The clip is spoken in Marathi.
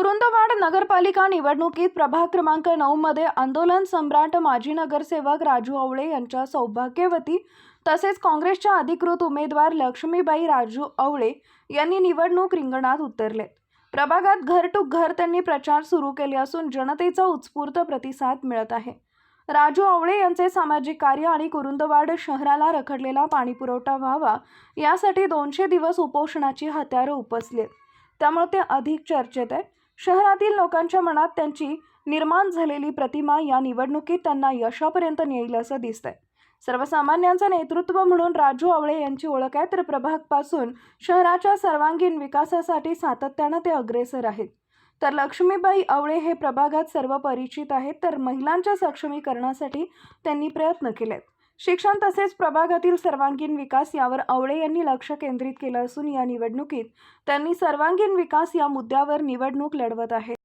कुरुंदवाड नगरपालिका निवडणुकीत प्रभाग क्रमांक नऊमध्ये आंदोलन सम्राट माजी नगरसेवक राजू आवळे यांच्या सौभाग्यवती तसेच काँग्रेसच्या अधिकृत उमेदवार लक्ष्मीबाई राजू आवळे यांनी निवडणूक रिंगणात उतरले. प्रभागात घर टू घर त्यांनी प्रचार सुरू केले असून जनतेचा उत्स्फूर्त प्रतिसाद मिळत आहे. राजू आवळे यांचे सामाजिक कार्य आणि कुरुंदवाड शहराला रखडलेला पाणीपुरवठा व्हावा यासाठी दोनशे दिवस उपोषणाची हत्यारं उपसली त्यामुळे ते अधिक चर्चेत आहे शहरातील लोकांच्या मनात त्यांची निर्माण झालेली प्रतिमा या निवडणुकीत त्यांना यशापर्यंत नेईल असं दिसतंय. सर्वसामान्यांचं नेतृत्व म्हणून राजू आवळे यांची ओळख आहे तर प्रभागपासून शहराच्या सर्वांगीण विकासासाठी सातत्यानं ते अग्रेसर आहेत. तर लक्ष्मीबाई आवळे हे प्रभागात सर्व परिचित आहेत तर महिलांच्या सक्षमीकरणासाठी त्यांनी प्रयत्न केलेत. शिक्षण तसेच प्रभागातील सर्वांगीण विकास यावर आवळे यांनी लक्ष केंद्रित केलं असून या निवडणुकीत त्यांनी सर्वांगीण विकास या मुद्द्यावर निवडणूक लढवत आहेत